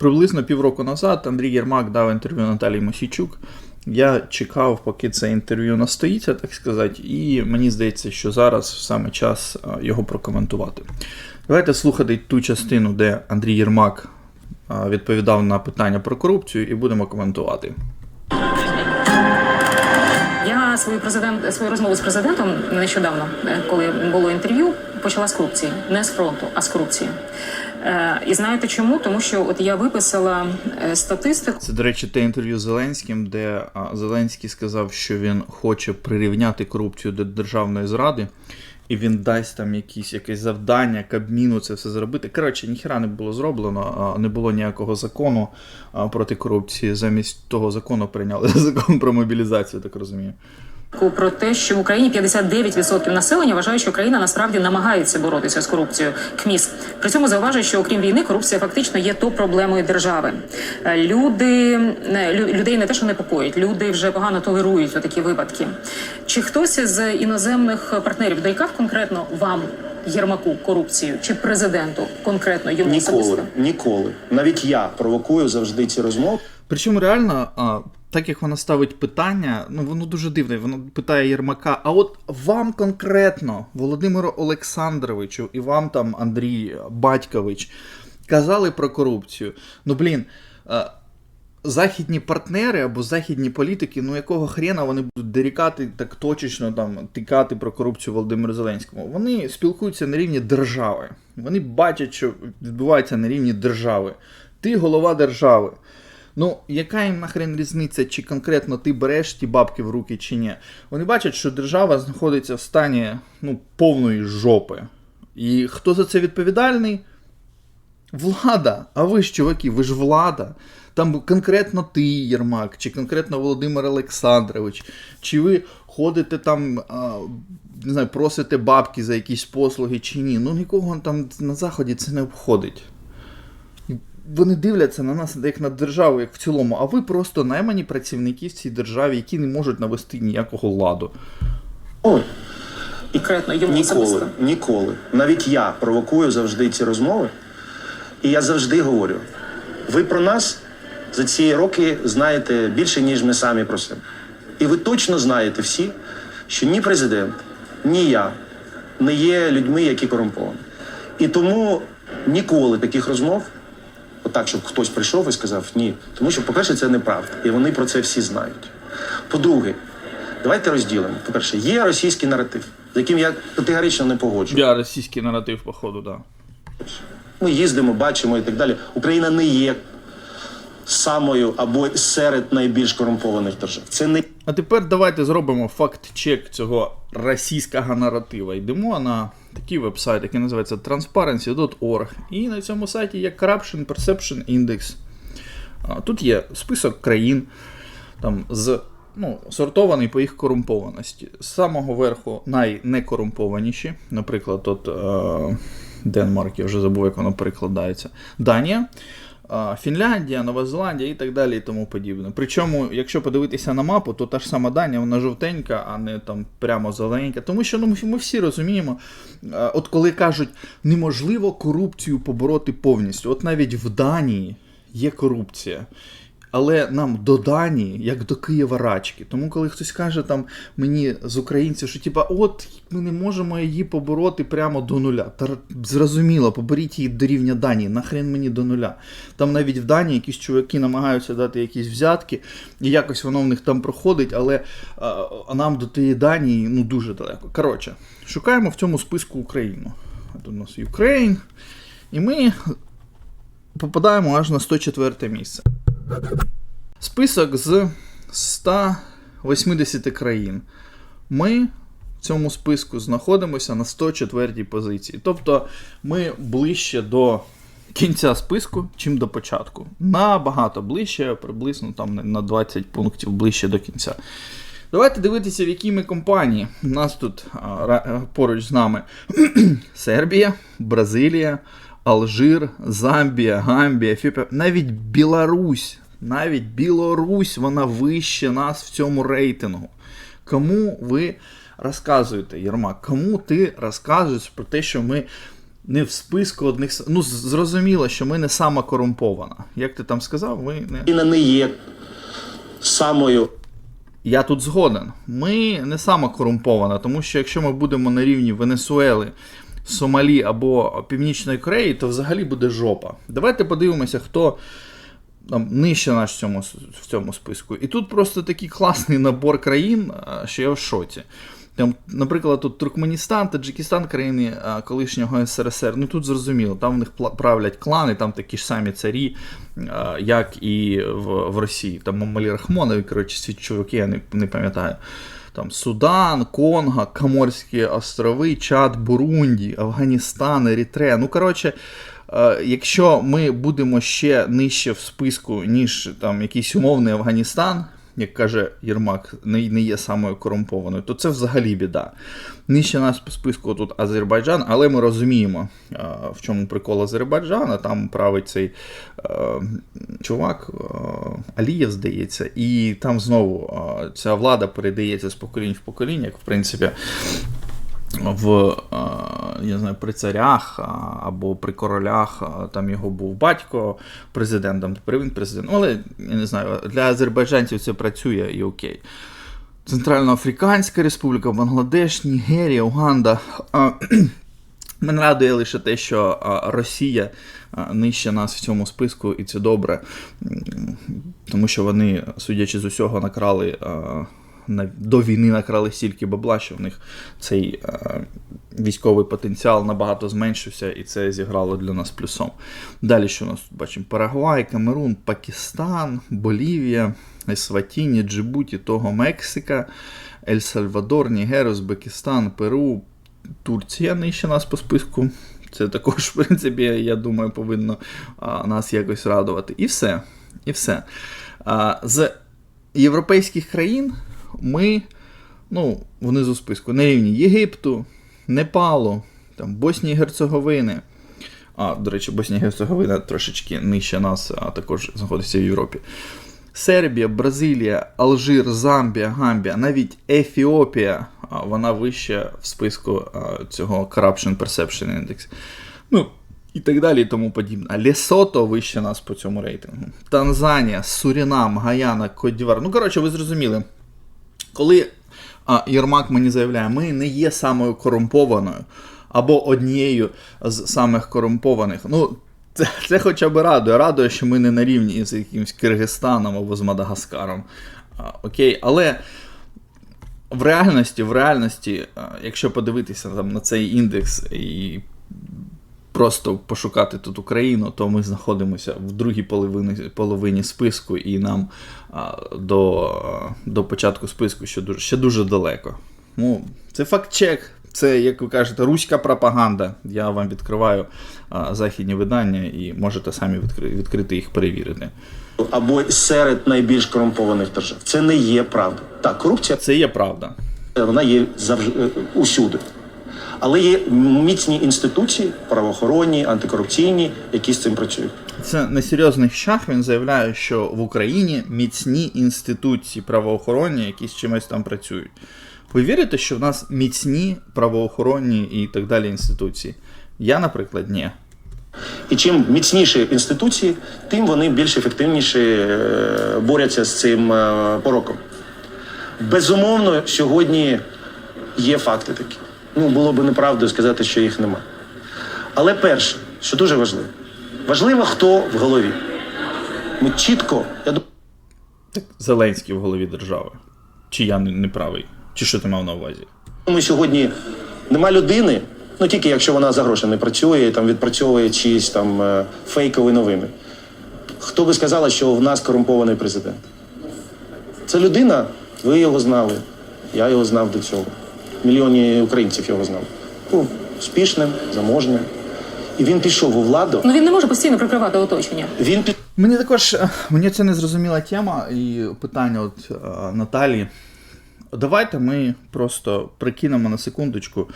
Приблизно півроку назад Андрій Єрмак дав інтерв'ю Наталії Мосійчук. Я чекав, поки це інтерв'ю настоїться, так сказати, і мені здається, що зараз саме час його прокоментувати. Давайте слухати ту частину, де Андрій Єрмак відповідав на питання про корупцію, і будемо коментувати. Я свою президент свою розмову з президентом нещодавно, е, коли було інтерв'ю, почала з корупції, не з фронту, а з корупції. Е, І знаєте чому? Тому що от я виписала е, статистику. Це, до речі, те інтерв'ю з Зеленським, де Зеленський сказав, що він хоче прирівняти корупцію до державної зради, і він дасть там якісь, якесь завдання, Кабміну це все зробити. Коротше, ніхіра не було зроблено, не було ніякого закону проти корупції. Замість того закону прийняли закон про мобілізацію, так розумію. Про те, що в Україні 59% населення вважає, що країна насправді намагається боротися з корупцією. КМІС при цьому зауважує, що окрім війни, корупція фактично є топ проблемою держави. Е, Люди не, лю- людей не те, що непокоїть, люди вже погано толерують такі випадки. Чи хтось з іноземних партнерів дорікав конкретно вам, Єрмаку, корупцію, чи президенту конкретно йому Ніколи, особисто? ніколи. Навіть я провокую завжди ці розмови. Причому реально, а, так як вона ставить питання, ну воно дуже дивне. Вона питає Єрмака: а от вам конкретно, Володимиру Олександровичу і вам там Андрій Батькович, казали про корупцію. Ну блін. Західні партнери або західні політики, ну якого хрена вони будуть дорікати так точечно там тикати про корупцію Володимиру Зеленському. Вони спілкуються на рівні держави. Вони бачать, що відбувається на рівні держави. Ти голова держави. Ну, яка їм нахрен різниця, чи конкретно ти береш ті бабки в руки, чи ні? Вони бачать, що держава знаходиться в стані ну, повної жопи. І хто за це відповідальний? Влада. А ви ж, чуваки, ви ж влада. Там конкретно ти, Єрмак, чи конкретно Володимир Олександрович, чи ви ходите там, не знаю, просите бабки за якісь послуги, чи ні. Ну нікого там на заході це не обходить. Вони дивляться на нас як на державу, як в цілому, а ви просто наймані працівники в цій державі, які не можуть навести ніякого ладу. Ой, Конкретно йому ніколи, ніколи. Навіть я провокую завжди ці розмови. І я завжди говорю: ви про нас за ці роки знаєте більше, ніж ми самі про себе. І ви точно знаєте всі, що ні президент, ні я не є людьми, які корумповані. І тому ніколи таких розмов, отак, щоб хтось прийшов і сказав ні. Тому що, по-перше, це неправда. І вони про це всі знають. По-друге, давайте розділимо. По-перше, є російський наратив, з яким я категорично не погоджуюсь. Я російський наратив, походу, да. Ми їздимо, бачимо і так далі. Україна не є самою або серед найбільш корумпованих держав. Це не А тепер давайте зробимо факт-чек цього російського наратива. Йдемо на такий веб-сайт, який називається transparency.org. І на цьому сайті є Corruption Perception Index. Тут є список країн там, з, ну, сортований по їх корумпованості. З самого верху найнекорумпованіші, наприклад, от е, Денмарк, я вже забув, як воно перекладається. Данія. Фінляндія, Нова Зеландія і так далі і тому подібне. Причому, якщо подивитися на мапу, то та ж сама Данія, вона жовтенька, а не там прямо зелененька. Тому що ну, ми всі розуміємо, от коли кажуть, неможливо корупцію побороти повністю. От навіть в Данії є корупція. Але нам до Данії, як до Києва рачки. Тому коли хтось каже там мені з українців, що типа, от ми не можемо її побороти прямо до нуля. Та зрозуміло, поберіть її до рівня Данії, нахрен мені до нуля. Там навіть в Данії якісь чуваки намагаються дати якісь взятки, і якось воно в них там проходить, але а, нам до тієї Данії ну дуже далеко. Коротше, шукаємо в цьому списку Україну. От у нас Україн. І ми попадаємо аж на 104 місце. Список з 180 країн. Ми в цьому списку знаходимося на 104 позиції. Тобто ми ближче до кінця списку, чим до початку. Набагато ближче, приблизно там на 20 пунктів ближче до кінця. Давайте дивитися, в якій ми компанії. У нас тут поруч з нами Сербія, Бразилія, Алжир, Замбія, Гамбія, Фіпа, навіть Білорусь. Навіть Білорусь, вона вище нас в цьому рейтингу. Кому ви розказуєте, Єрмак? Кому ти розказуєш про те, що ми не в списку одних. Ну, зрозуміло, що ми не сама корумпована. Як ти там сказав, ми не. Не є самою Я тут згоден. Ми не сама корумпована, тому що якщо ми будемо на рівні Венесуели, Сомалі або Північної Кореї, то взагалі буде жопа. Давайте подивимося, хто там нижче наш в цьому, в цьому списку. І тут просто такий класний набор країн, що я в шоці. Там, наприклад, тут Туркменістан, Таджикистан, країни колишнього СРСР. Ну тут зрозуміло, там в них правлять клани, там такі ж самі царі, як і в, в Росії. Там Мамалі Рахмонові, коротше, ці я не, не пам'ятаю. Там Судан, Конго, Каморські острови, Чад, Бурунді, Афганістан, Ерітрея. Ну, коротше, е, якщо ми будемо ще нижче в списку, ніж там якийсь умовний Афганістан, як каже Єрмак, не, є самою корумпованою, то це взагалі біда. Нижче нас по списку тут Азербайджан, але ми розуміємо, е, в чому прикол Азербайджана. Там править цей е, чувак е, Алієв, здається, і там знову ця влада передається з поколінь в покоління, як в принципі. В е, я знаю, при царях або при королях там його був батько президентом, тепер він президент. Але я не знаю, для азербайджанців це працює і окей. Центральноафриканська Республіка, Бангладеш, Нігерія, Уганда. Мене радує лише те, що Росія нижче нас в цьому списку, і це добре, тому що вони, судячи з усього, накрали до війни накрали стільки бабла, що в них цей а, військовий потенціал набагато зменшився, і це зіграло для нас плюсом. Далі що у нас тут бачимо? Парагвай, Камерун, Пакистан, Болівія, Есватіні, Джибуті, Того, Мексика, Ель Сальвадор, Нігер, Узбекистан, Перу, Турція нижче нас по списку. Це також, в принципі, я думаю, повинно а, нас якось радувати. І все. І все. А, з європейських країн ми ну, внизу списку на рівні Єгипту, Непалу, там, Боснії Герцеговини. А, до речі, Боснія Герцеговина трошечки нижче нас, а також знаходиться в Європі. Сербія, Бразилія, Алжир, Замбія, Гамбія, навіть Ефіопія, вона вища в списку цього Corruption Perception Index. Ну, і так далі, і тому подібне. Лесото вище нас по цьому рейтингу. Танзанія, Сурінам, Гаяна, Кодівар. Ну, коротше, ви зрозуміли. Коли а, Єрмак мені заявляє, ми не є самою корумпованою або однією з самих корумпованих. Ну, це, це хоча б радує. Радує, що ми не на рівні з якимось Киргизстаном або з Мадагаскаром. А, окей, але в реальності, в реальності, якщо подивитися там, на цей індекс і просто пошукати тут Україну, то ми знаходимося в другій половині, половині списку, і нам а, до, а, до початку списку ще дуже, ще дуже далеко. Ну, це факт-чек. Це, як ви кажете, руська пропаганда. Я вам відкриваю а, західні видання і можете самі відкри- відкрити їх перевірити. або серед найбільш корумпованих держав. Це не є правда. Так, корупція Це є правда. вона є завжди е, усюди. Але є міцні інституції, правоохоронні, антикорупційні, які з цим працюють. Це на серйозних щах він заявляє, що в Україні міцні інституції правоохоронні, які з чимось там працюють. Ви вірите, що в нас міцні правоохоронні і так далі інституції? Я, наприклад, ні. І чим міцніші інституції, тим вони більш ефективніше е, борються з цим е, пороком. Безумовно, сьогодні є факти такі. Ну, було б неправдою сказати, що їх нема. Але перше, що дуже важливо, важливо, хто в голові. Ми чітко, я думаю, Так Зеленський в голові держави. Чи я не, правий? Чи що ти мав на увазі? Ми сьогодні нема людини, ну тільки якщо вона за гроші не працює, там відпрацьовує чиїсь там е, фейкові новини. Хто би сказала, що в нас корумпований президент? Це людина, ви його знали, я його знав до цього. Мільйони українців його знали. Був успішним, заможним. І він пішов у владу. Ну він не може постійно прикривати оточення. Він. Мені також е, мені це незрозуміла тема і питання от е, Наталі. Давайте ми просто прикинемо на секундочку,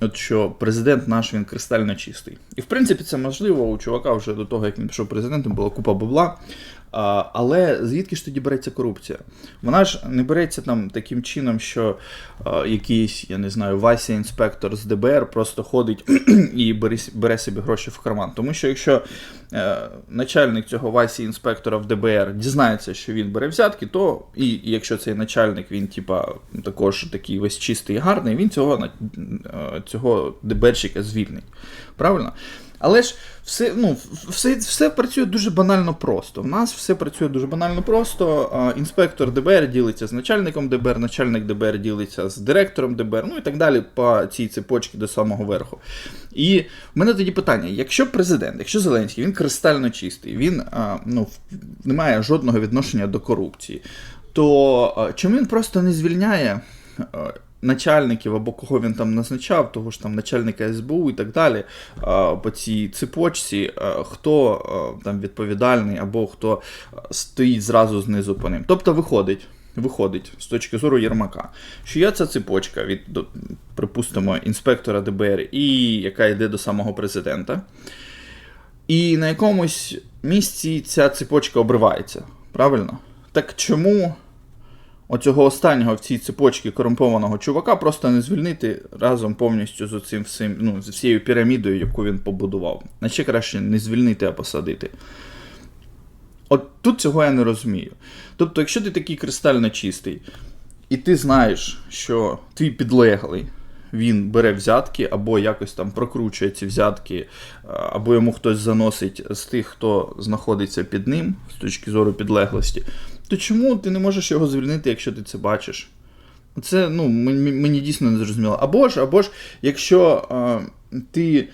от що президент наш він кристально чистий. І в принципі це можливо. У чувака вже до того, як він пішов президентом, була купа бабла. Але звідки ж тоді береться корупція? Вона ж не береться там таким чином, що якийсь, я не знаю, Вася інспектор з ДБР просто ходить і бере, бере собі гроші в карман. Тому що якщо е, начальник цього Васі інспектора в ДБР дізнається, що він бере взятки, то і якщо цей начальник він, типа, також такий весь чистий і гарний, він цього, е, цього ДБРщика звільнить. Правильно? Але ж все, ну, все, все працює дуже банально просто. В нас все працює дуже банально просто. Інспектор ДБР ділиться з начальником ДБР, начальник ДБР ділиться з директором ДБР, ну і так далі по цій цепочці до самого верху. І в мене тоді питання: якщо президент, якщо Зеленський, він кристально чистий, він ну, не має жодного відношення до корупції, то чому він просто не звільняє? Начальників або кого він там назначав, того ж там начальника СБУ і так далі, по цій цепочці, хто там відповідальний або хто стоїть зразу знизу по ним. Тобто виходить. Виходить з точки зору Єрмака, що є ця цепочка від, припустимо, інспектора ДБР, і яка йде до самого президента. І на якомусь місці ця цепочка обривається. Правильно? Так чому оцього останнього в цій цепочці корумпованого чувака просто не звільнити разом повністю з цим всім, ну, з всією пірамідою, яку він побудував. А ще краще не звільнити, а посадити. От тут цього я не розумію. Тобто, якщо ти такий кристально чистий, і ти знаєш, що твій підлеглий. Він бере взятки, або якось там прокручує ці взятки, або йому хтось заносить з тих, хто знаходиться під ним з точки зору підлеглості, то чому ти не можеш його звільнити, якщо ти це бачиш? Це ну, мені, дійсно не зрозуміло. Або ж, або ж, якщо а, ти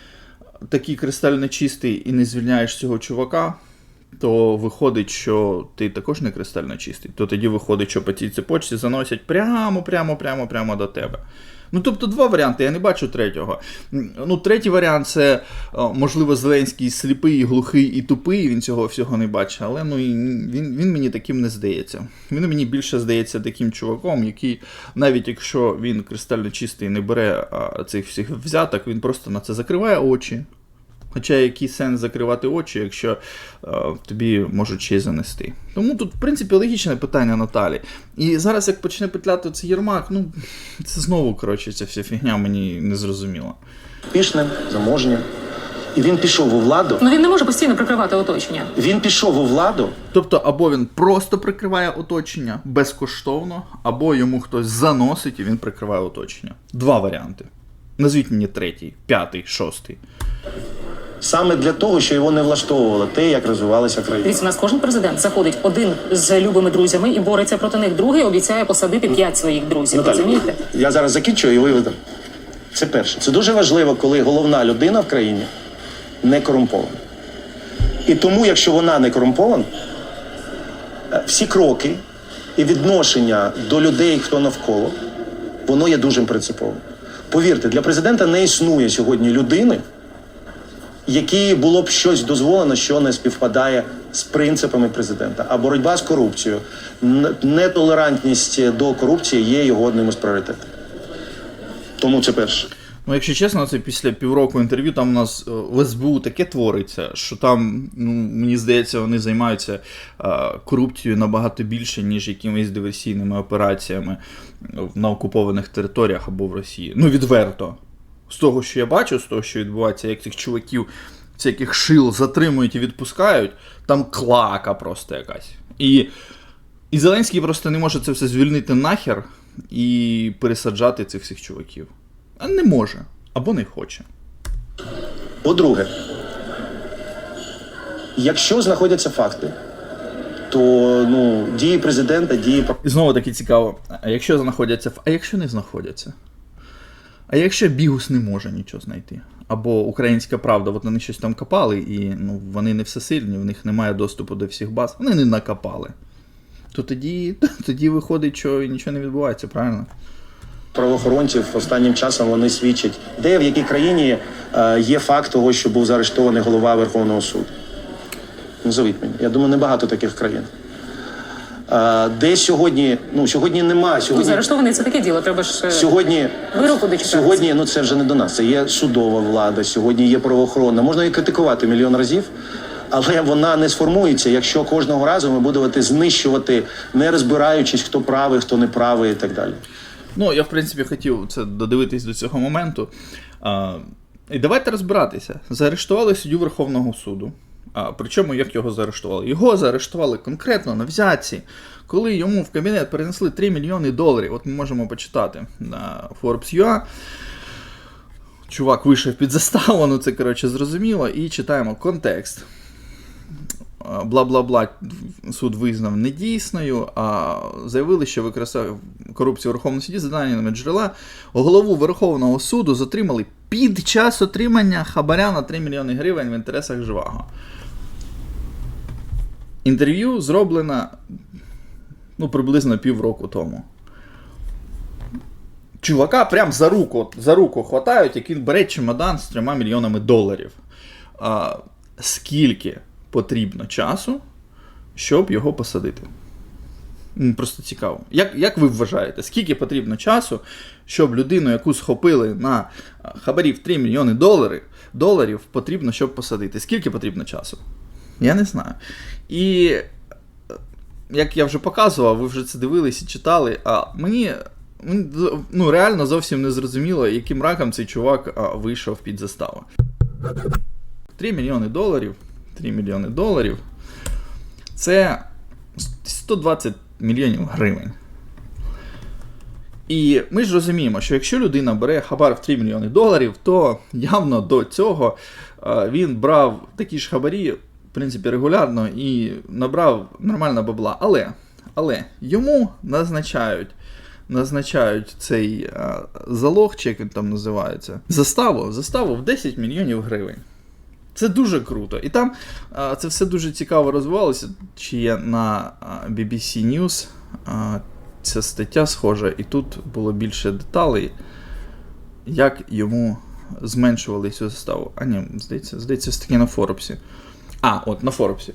такий кристально чистий і не звільняєш цього чувака, то виходить, що ти також не кристально чистий. То тоді виходить, що по цій цепочці заносять прямо, прямо, прямо, прямо до тебе. Ну, тобто, два варіанти, я не бачу третього. Ну, третій варіант це, е, можливо, Зеленський сліпий, глухий і тупий, він цього всього не бачить, але ну, він, він мені таким не здається. Він мені більше здається таким чуваком, який, навіть якщо він кристально чистий не бере цих всіх взяток, він просто на це закриває очі. Хоча який сенс закривати очі, якщо е, тобі можуть ще й занести. Тому тут, в принципі, логічне питання Наталі. І зараз, як почне петляти цей Єрмак, ну це знову, коротше, ця вся фігня мені не зрозуміла. Успішним, заможнім. І він пішов у владу. Ну він не може постійно прикривати оточення. Він пішов у владу Тобто, або він просто прикриває оточення безкоштовно, або йому хтось заносить і він прикриває оточення. Два варіанти. Назвіть мені третій, п'ятий, шостий. Саме для того, що його не влаштовувало те, як розвивалася країна. Дивіться, у нас кожен президент заходить один з любими друзями і бореться проти них. Другий обіцяє посадити п'ять своїх друзів. Наталя, Розумієте? я зараз закінчую і ви видам. Це перше. Це дуже важливо, коли головна людина в країні не корумпована. І тому, якщо вона не корумпована, е, всі кроки і відношення до людей, хто навколо, воно є дуже принциповим. Повірте, для президента не існує сьогодні людини, якій було б щось дозволено, що не співпадає з принципами президента. А боротьба з корупцією, нетолерантність до корупції є його одним із пріоритетів. Тому це перше. Ну, якщо чесно, це після півроку інтерв'ю там у нас е, в СБУ таке твориться, що там, ну, мені здається, вони займаються е, корупцією набагато більше, ніж якимись диверсійними операціями на окупованих територіях або в Росії. Ну, відверто. З того, що я бачу, з того, що відбувається, як цих чуваків, всяких шил затримують і відпускають, там клака просто якась. І, і Зеленський просто не може це все звільнити нахер і пересаджати цих всіх чуваків. А не може або не хоче. По-друге, якщо знаходяться факти, то ну, дії президента, дії І знову таки цікаво, а якщо знаходяться, а якщо не знаходяться? А якщо Бігус не може нічого знайти? Або Українська правда, от вони щось там копали, і ну, вони не всесильні, в них немає доступу до всіх баз, вони не накопали. То тоді, тоді виходить, що нічого не відбувається, правильно? правоохоронців останнім часом вони свідчать, де в якій країні е, є факт того, що був заарештований голова Верховного суду. Назовіть мені. Я думаю, небагато таких країн. Е, де сьогодні, ну сьогодні нема. Ну, Сьогодні, заарештований це таке діло. Треба ж е, сьогодні, вироку дочекатися. сьогодні, ну це вже не до нас. Це є судова влада, сьогодні є правоохоронна. Можна її критикувати мільйон разів, Але вона не сформується, якщо кожного разу ми будемо знищувати, не розбираючись, хто правий, хто не правий і так далі. Ну, я, в принципі, хотів це додивитись до цього моменту. А, і давайте розбиратися. Заарештували суддю Верховного суду. Причому як його заарештували? Його заарештували конкретно на взятці, коли йому в кабінет перенесли 3 мільйони доларів. От ми можемо почитати на Forbes.ua. Чувак вийшов під заставу, ну це коротше зрозуміло, і читаємо контекст. Бла-бла-бла, суд визнав недійсною, а заявили, що використав корупцію у Верховному суді за даними джерела. Голову Верховного суду затримали під час отримання хабаря на 3 мільйони гривень в інтересах Живаго. Інтерв'ю зроблено ну, приблизно півроку тому. Чувака прям за руку, за руку хватають, як він бере чемодан з 3 мільйонами доларів. А, скільки потрібно часу, щоб його посадити? Просто цікаво. Як, як ви вважаєте, скільки потрібно часу, щоб людину, яку схопили на хабарів 3 мільйони доларів, доларів, потрібно, щоб посадити? Скільки потрібно часу? Я не знаю. І е, як я вже показував, ви вже це дивились і читали, а мені. Ну, реально зовсім не зрозуміло, яким раком цей чувак а, вийшов під заставу. 3 мільйони доларів. 3 мільйони доларів. Це 120 мільйонів гривень. І ми ж розуміємо, що якщо людина бере хабар в 3 мільйони доларів, то явно до цього е, він брав такі ж хабарі, в принципі, регулярно і набрав нормально бабла. Але, але йому назначають. Назначають цей е, залог, чи як він там називається, заставу, заставу в 10 мільйонів гривень. Це дуже круто. І там а, це все дуже цікаво розвивалося. Чи є на а, BBC News а, ця стаття схожа, і тут було більше деталей, як йому зменшували цю заставу. А ні, здається, здається, все таки на Форбсі. А, от на Форбсі.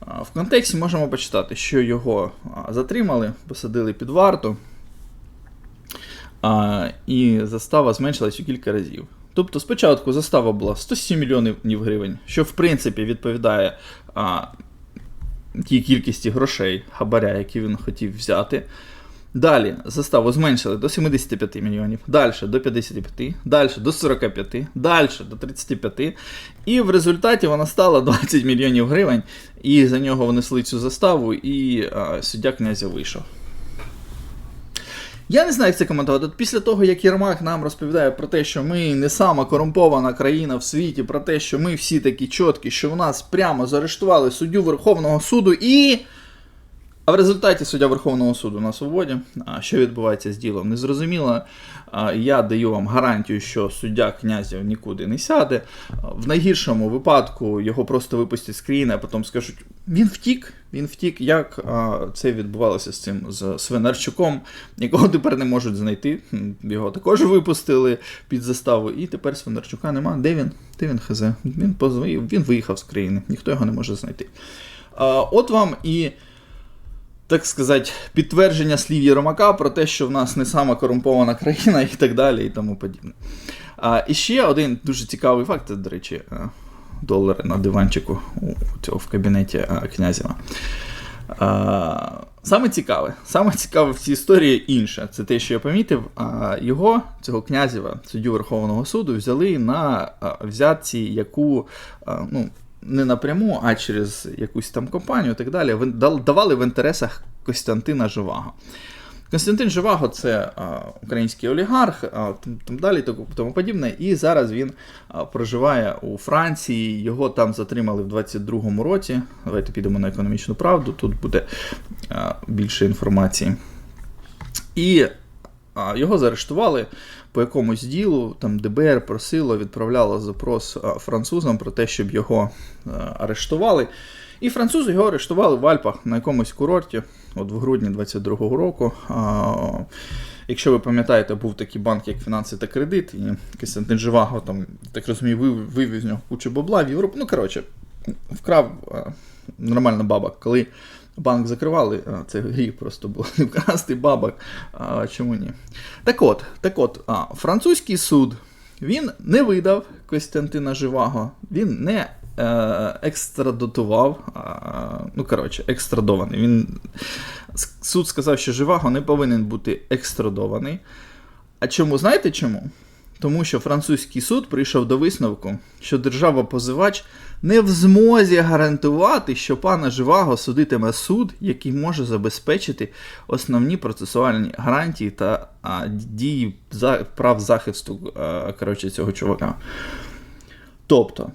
В контексті можемо почитати, що його затримали, посадили під варту, і застава зменшилась у кілька разів. Тобто спочатку застава була 107 мільйонів гривень, що в принципі відповідає а, тій кількості грошей хабаря, які він хотів взяти. Далі заставу зменшили до 75 мільйонів, далі до 55, далі до 45, далі до 35. І в результаті вона стала 20 мільйонів гривень, і за нього внесли цю заставу, і а, суддя князя вийшов. Я не знаю, як це коментувати. От Після того, як Єрмак нам розповідає про те, що ми не сама корумпована країна в світі, про те, що ми всі такі чіткі, що в нас прямо заарештували суддю Верховного суду і. А в результаті суддя Верховного суду на свободі, що відбувається з ділом, незрозуміло. Я даю вам гарантію, що суддя князів нікуди не сяде. В найгіршому випадку його просто випустять з країни, а потім скажуть: він втік, він втік. Як це відбувалося з цим з Свинарчуком, якого тепер не можуть знайти. Його також випустили під заставу, і тепер Свинарчука нема. Де він? Де він хз? Він позвонив, він виїхав з країни, ніхто його не може знайти. От вам і так сказати, підтвердження слів Єрмака про те, що в нас не сама корумпована країна і так далі, і тому подібне. А, і ще один дуже цікавий факт, це, до речі, долари на диванчику у цього в кабінеті а, Князєва. А, саме цікаве, саме цікаве в цій історії інше. Це те, що я помітив, а, його, цього князєва, суддю Верховного суду, взяли на а, взятці, яку ну, не напряму, а через якусь там компанію і так далі, давали в інтересах Костянтина Живаго. Константин Живаго це український олігарх, там, далі тому, подібне. І зараз він проживає у Франції. Його там затримали в 22-му році. Давайте підемо на економічну правду. Тут буде більше інформації. І а, його заарештували по якомусь ділу. Там дБР просило, відправляло запрос французам про те, щоб його арештували. І французи його арештували в Альпах на якомусь курорті, от в грудні 22-го року. Якщо ви пам'ятаєте, був такий банк, як фінанси та кредит, і Костянтин Живаго, там, так розумію, вив- вивіз з нього кучу бабла в Європу. Ну, коротше, вкрав а, нормально бабок. Коли банк закривали, це гріх просто було не вкрасти бабок. А, чому ні? Так от, так от, а, французький суд він не видав Костянтина Живаго, він не е, екстрадотував. ну, коротше, екстрадований. Він суд сказав, що Живаго не повинен бути екстрадований. А чому знаєте чому? Тому що французький суд прийшов до висновку, що держава-позивач не в змозі гарантувати, що пана Живаго судитиме суд, який може забезпечити основні процесуальні гарантії та а, дії за, прав захисту а, коротше, цього чувака. Тобто,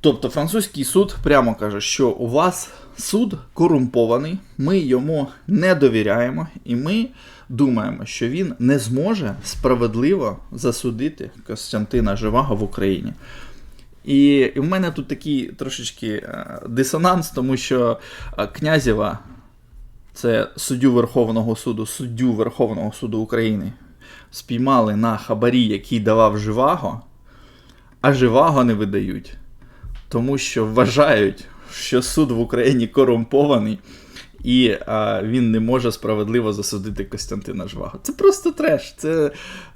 тобто, французький суд прямо каже, що у вас суд корумпований, ми йому не довіряємо, і ми думаємо, що він не зможе справедливо засудити Костянтина Живаго в Україні. І, в мене тут такий трошечки е, дисонанс, тому що е, Князєва, це суддю Верховного суду, суддю Верховного суду України, спіймали на хабарі, який давав Живаго, а Живаго не видають, тому що вважають, що суд в Україні корумпований. І а, він не може справедливо засудити Костянтина Жвагу. Це просто треш. Це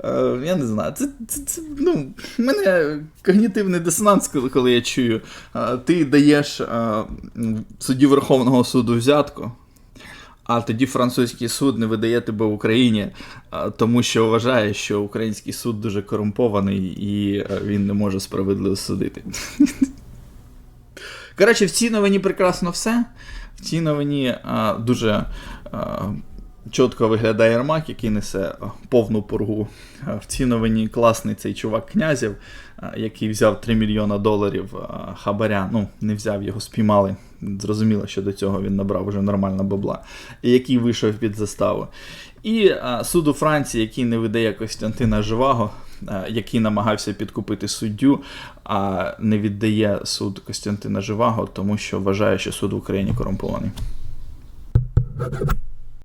е, я не знаю. Це, це, це ну, в мене когнітивний дисонанс, коли, я чую. А, ти даєш а, судді Верховного суду взятку, а тоді французький суд не видає тебе в Україні, тому що вважає, що український суд дуже корумпований і е, він не може справедливо судити. Коротше, в цій новині прекрасно все. В цій новині а, дуже а, чітко виглядає Єрмак, який несе повну поргу. В цій новині класний цей чувак князів, а, який взяв 3 мільйона доларів а, хабаря. Ну, не взяв його, спіймали. Зрозуміло, що до цього він набрав вже нормально бабла, і який вийшов під заставу. І а, суд у Франції, який не видає Костянтина Живаго, який намагався підкупити суддю, а не віддає суд Костянтина Живаго, тому що вважає, що суд в Україні корумпований.